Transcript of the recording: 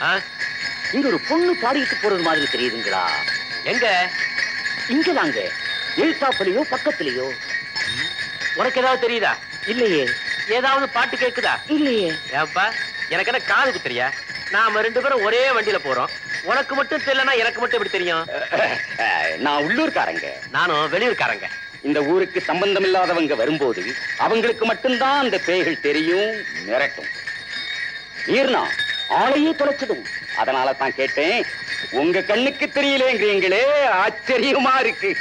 ஆ? இங்க ஒரு பொண்ணு பாடிட்டு போறது மாதிரி தெரியுதுங்களா? எங்க? இங்க தாங்க. எழுத்தாப்புலயோ பக்கத்துலயோ. உனக்கு ஏதாவது தெரியுதா? இல்லையே. ஏதாவது பாட்டு கேக்குதா? இல்லையே. ஏப்பா எனக்கு என்ன காதுக்கு தெரியா? நாம ரெண்டு பேரும் ஒரே வண்டியில போறோம். உனக்கு மட்டும் தெரியலனா எனக்கு மட்டும் எப்படி தெரியும்? நான் உள்ளூர்காரங்க. நானும் வெளியூர்காரங்க. இந்த ஊருக்கு சம்பந்தம் இல்லாதவங்க வரும்போது அவங்களுக்கு மட்டும்தான் அந்த பேய்கள் தெரியும் மிரட்டும். ஈர்னா ஆளையே தொலைச்சிடும். அதனால தான் கேட்டேன் உங்க கண்ணுக்கு தெரியலேங்கிறீங்களே ஆச்சரியமா இருக்கு.